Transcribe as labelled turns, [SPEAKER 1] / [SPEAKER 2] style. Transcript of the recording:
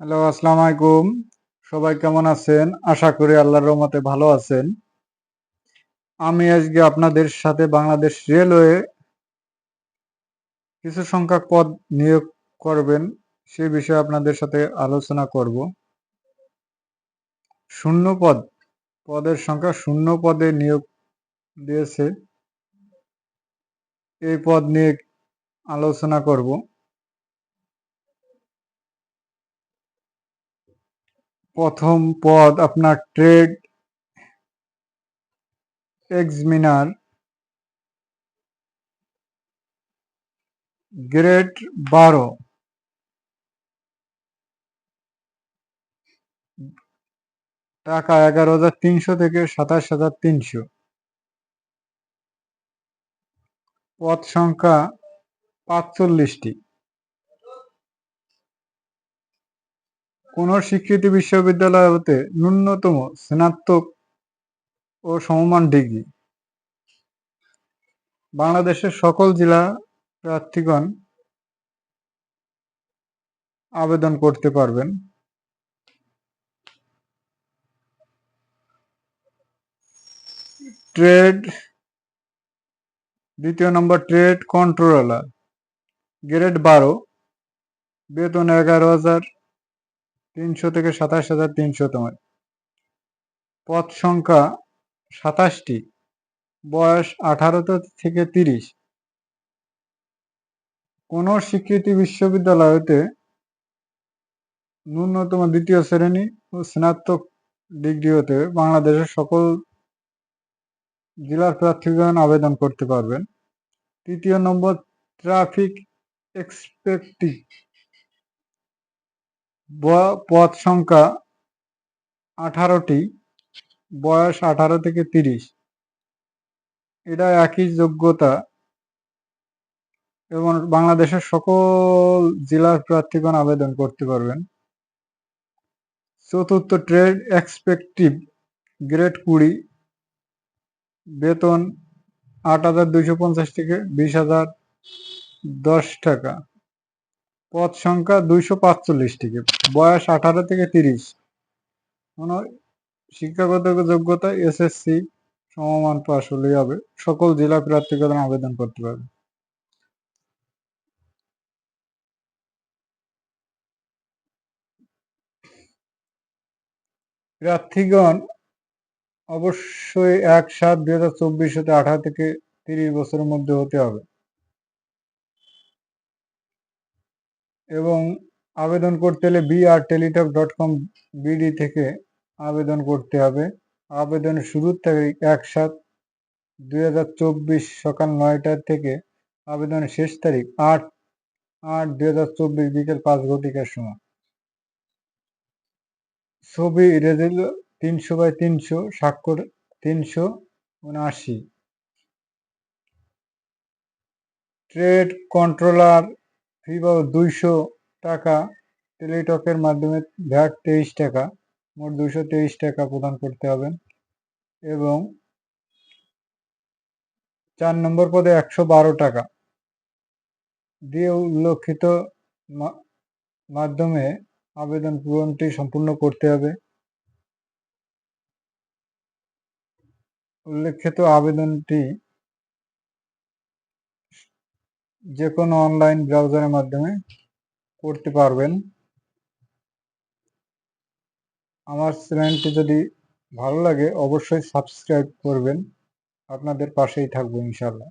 [SPEAKER 1] Hello, আসসালামু আলাইকুম। সবাই কেমন আছেন? আশা করি আল্লাহর রহমতে ভালো আছেন। আমি আজকে আপনাদের সাথে বাংলাদেশ রেলওয়ে কিছু সংখ্যক পদ নিয়োগ করবেন, সে বিষয়ে আপনাদের সাথে আলোচনা করব। শূন্য পদ, পদের সংখ্যা শূন্য পদে নিয়োগ দিয়েছে। এই পদ নিয়ে আলোচনা করব। প্রথম পদ আপনার ট্রেড এক্সমিনার গ্রেড বারো। টাকা এগারো হাজার তিনশো থেকে সাতাশ হাজার তিনশো। পদ সংখ্যা পাঁচচল্লিশটি। কোন স্বীকৃতি বিশ্ববিদ্যালয় হতে ন্যূনতম স্নাতক ও সমমান ডিগ্রি। বাংলাদেশের সকল জেলা প্রার্থীগণ আবেদন করতে পারবেন। ট্রেড, দ্বিতীয় নম্বর ট্রেড কন্ট্রোলার, গ্রেড বারো, বেতন এগারো হাজার। তিনশো থেকে সাতাশ হাজার তিনশো তোমার। পদ সংখ্যা সাতাশটি, বয়স আঠারো থেকে তিরিশ। কোন স্বীকৃতি বিশ্ববিদ্যালয়তে ন্যূনতম দ্বিতীয় শ্রেণি ও স্নাতক ডিগ্রি হতে বাংলাদেশের সকল জেলার প্রার্থীগণ আবেদন করতে পারবেন। তৃতীয় নম্বর, ট্রাফিক এক্সপেক্টিভ। পদ সংখ্যা আঠারোটি, বয়স আঠারো থেকে তিরিশ। এটা একই যোগ্যতা এবং বাংলাদেশের সকল জেলার প্রার্থীগণ আবেদন করতে পারবেন। চতুর্থ ট্রেড এক্সপেক্টিভ গ্রেড কুড়ি, বেতন আট হাজার দুইশো পঞ্চাশ থেকে বিশ হাজার দশ টাকা। পদ সংখ্যা দুইশো পাঁচচল্লিশটিকে বয়স আঠারো থেকে তিরিশ। কোনো শিক্ষাগত যোগ্যতা এসএসসি সমমান পাশ হলেই হবে। সকল জেলা প্রার্থীগণ আবেদন করতে পারবে। প্রার্থীগণ অবশ্যই এক সাত দুই হাজার চব্বিশ হতে আঠারো থেকে তিরিশ বছরের মধ্যে হতে হবে। এবং আবেদন করতে হলে বি আর টেলিটক ডট কম বিডি থেকে আবেদন করতে হবে। আবেদনের শুরুর তারিখ এক সাত দুই সকাল নয়টার থেকে আবেদনের শেষ তারিখ আট আট দুই বিকেল পাঁচ ঘটিকার সময়। ছবি রেজেল তিনশো বাই তিনশো, স্বাক্ষর তিনশো উনআশি। ট্রেড কন্ট্রোলার ফি দুইশো টাকা টেলিটকের মাধ্যমে ভ্যাট তেইশ টাকা, মোট দুশো তেইশ টাকা প্রদান করতে হবে। এবং চার নম্বর পদে একশো বারো টাকা দিয়ে উল্লেখিত মাধ্যমে আবেদন পূরণটি সম্পূর্ণ করতে হবে। উল্লেখিত আবেদনটি যে কোনো অনলাইন ব্রাউজারের মাধ্যমে করতে পারবেন। আমার চ্যানেলটি যদি ভালো লাগে, অবশ্যই সাবস্ক্রাইব করবেন। আপনাদের পাশেই থাকব ইনশাল্লাহ